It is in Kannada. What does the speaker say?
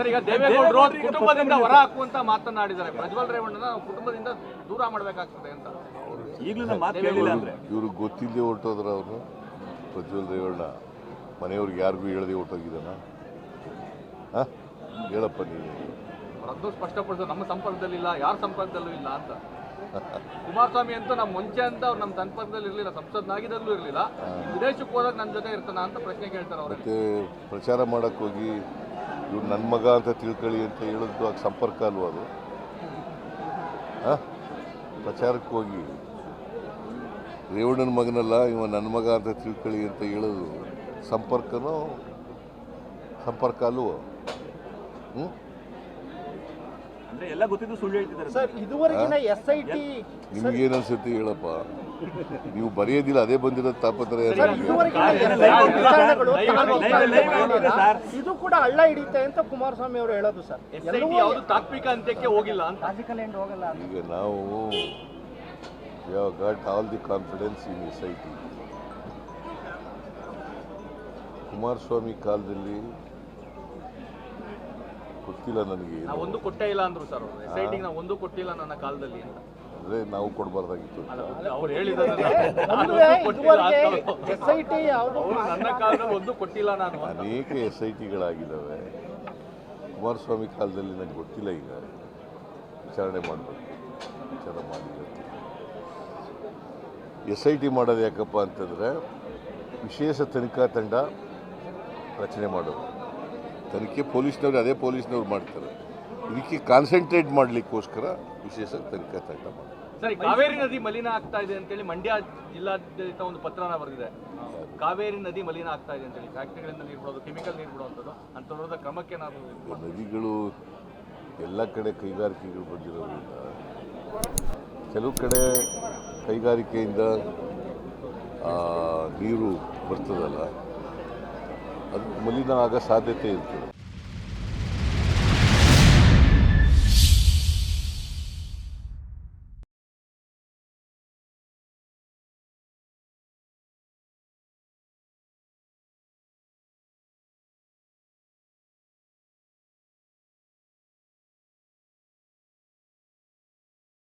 ಸರ್ ಈಗ ದೇವೇಗೌಡರು ಕುಟುಂಬದಿಂದ ಹೊರ ಹಾಕುವಂತ ಮಾತನಾಡಿದ್ದಾರೆ ಪ್ರಜ್ವಲ್ ರೇವಣ್ಣನ ನಾವು ಕುಟುಂಬದಿಂದ ದೂರ ಮಾಡಬೇಕಾಗ್ತದೆ ಅಂತ. ಈಗಲೂ ನಮ್ಮ ಮಾತು ಕೇಳಿಲ್ಲ ಅಂದ್ರೆ? ಇವ್ರಿಗೆ ಗೊತ್ತಿಲ್ಲದೆ ಹೊರಟೋದ್ರ ಅವರು? ಪ್ರಜ್ವಲ್ ರೇವಣ್ಣ ಮನೆಯವ್ರಿಗೆ ಯಾರಿಗೂ ಹೇಳದೆ ಹೊರಟೋಗಿದ್ದಾನ? ಹೇಳಪ್ಪ ನೀವು ಅದು ಸ್ಪಷ್ಟಪಡಿಸೋ ನಮ್ಮ ಸಂಪರ್ಕದಲ್ಲಿ ಇಲ್ಲ ಯಾರ ಸಂಪರ್ಕದಲ್ಲೂ ಇಲ್ಲ ಅಂತ. ಕುಮಾರಸ್ವಾಮಿ ಅಂತ ನಮ್ಮ ಮುಂಚೆ ಅಂತ ಅವ್ರು ನಮ್ಮ ಸಂಪರ್ಕದಲ್ಲಿ ಇರಲಿಲ್ಲ ಸಂಸದ್ನಾಗಿದ್ದಲ್ಲೂ ಇರಲಿಲ್ಲ. ವಿದೇಶಕ್ಕೆ ಹೋದಾಗ ನನ್ನ ಜೊತೆ ಇರ್ತಾನ ಅಂತ ಪ್ರಶ್ನೆ ಕೇಳ್ತಾರೆ ಅವ್ರಿಗೆ ಪ್ರಚಾರ ಮಾಡಕ್ಕೆ ಹೋಗಿ ಇವ್ರು ನನ್ನ ಮಗ ಅಂತ ತಿಳ್ಕೊಳ್ಳಿ ಅಂತ ಹೇಳಿದ್ದು ಆಗ ಸಂಪರ್ಕ ಅಲ್ವ ಅದು? ಹಾಂ? ಪ್ರಚಾರಕ್ಕೆ ಹೋಗಿ. ರೇವಣ್ಣನ ಮಗನಲ್ಲ, ಇವ ನನ್ನ ಮಗ ಅಂತ ತಿಳ್ಕೊಳ್ಳಿ ಅಂತ ಹೇಳೋದು ಸಂಪರ್ಕನೂ? ಸಂಪರ್ಕ ಅಲ್ವೋ? ಹ್ಞೂ ಅಂದ್ರೆ ಎಲ್ಲ ಗೊತ್ತಿದ್ದು ಸುಳ್ಳು ಹೇಳ್ತಿದ್ದಾರೆ. ಸರ್ ಇದುವರೆಗಿನ ಎಸ್ ಐ ಟಿ ನಿಮ್ಗೇನು ಅನ್ಸುತ್ತೆ ಹೇಳಪ್ಪ? ನೀವು ಬರೆಯೋದಿಲ್ಲ ಅದೇ ಬಂದಿರೋ ತಾಪತ್ರ ಇದೆ ಕೂಡ ಹಳ್ಳ ಹಿಡಿಯುತ್ತೆ ಅಂತ ಕುಮಾರಸ್ವಾಮಿ ಅವರು ಹೇಳೋದು ಸರ್. ಯಾವುದು ತಾತ್ವಿಕ ಅಂತ್ಯಕ್ಕೆ ಹೋಗಿಲ್ಲ ಅಂತ. ಲಾಜಿಕಲ್ ಎಂಡ್ ಹೋಗಲ್ಲ ಈಗ ನಾವು ಯಾವ got all the confidence in S I T. Kumaraswamy ಕಾಲದಲ್ಲಿ ಗೊತ್ತಿಲ್ಲ ನನಗೆ. ನಾವು ಒಂದು ಕೊಟ್ಟೇ ಇಲ್ಲ ಅಂದ್ರು ಸರ್ ಅವರು. ಎಸ್ ಐ ಟಿ ನಾವು ಒಂದು ಕೊಟ್ಟಿಲ್ಲ ನನ್ನ ಕಾಲದಲ್ಲಿ. ಅಂತ ಅಂದ್ರೆ ನಾವು ಕೊಡಬಾರ್ದಾಗಿತ್ತು. ಅವ್ರು ಹೇಳಿದ್ದಾರೆ ನನ್ನ ಕಾಲದಲ್ಲಿ ಒಂದು ಕೊಟ್ಟಿಲ್ಲ ನಾನು ಅಂತ ಅನೇಕ ಎಸ್ ಐ ಟಿಗಳಾಗಿದ್ದಾವೆ ಕುಮಾರಸ್ವಾಮಿ ಕಾಲದಲ್ಲಿ ನನಗೆ ಗೊತ್ತಿಲ್ಲ ಈಗ. ವಿಚಾರಣೆ ಮಾಡಬೇಕು. ವಿಚಾರ ಮಾಡಿ ಎಸ್ ಐ ಟಿ ಮಾಡೋದು ಯಾಕಪ್ಪ ಅಂತಂದರೆ ವಿಶೇಷ ತನಿಖಾ ತಂಡ ರಚನೆ ಮಾಡೋದು. ತನಿಖೆ ಪೊಲೀಸ್ನವ್ರು ಅದೇ ಪೊಲೀಸ್ನವ್ರು ಮಾಡ್ತಾರೆ. ಇದಕ್ಕೆ ಕಾನ್ಸಂಟ್ರೇಟ್ ಮಾಡಲಿಕ್ಕೋಸ್ಕರ ವಿಶೇಷ ತನಿಖೆ ತಂಡ ಮಾಡಿ ಸರಿ ಕಾವೇರಿ ನದಿ ಮಲಿನ ಆಗ್ತಾ ಇದೆ ಅಂತೇಳಿ ಮಂಡ್ಯ ಜಿಲ್ಲಾಡಳಿತ ಒಂದು ಪತ್ರನ ಬರೆದಿದೆ. ಕಾವೇರಿ ನದಿ ಮಲಿನ ಆಗ್ತಾ ಇದೆ ಅಂತೇಳಿ. ಫ್ಯಾಕ್ಟರಿಗಳಿಂದ ನೀರು ಬಿಡೋದು ಕೆಮಿಕಲ್ ನೀರು ಬಿಡುವಂಥದ್ದು ಅಂಥವ್ರದ ಕ್ರಮಕ್ಕೆ ನಾವು ನದಿಗಳು ಎಲ್ಲ ಕಡೆ ಕೈಗಾರಿಕೆಗಳು ಬಂದಿರೋದ್ರಿಂದ ಕೆಲವು ಕಡೆ ಕೈಗಾರಿಕೆಯಿಂದ ನೀರು ಬರ್ತದಲ್ಲ ಅದು ಮಲಿನ ಆಗೋ ಸಾಧ್ಯತೆ ಇರ್ತದೆ.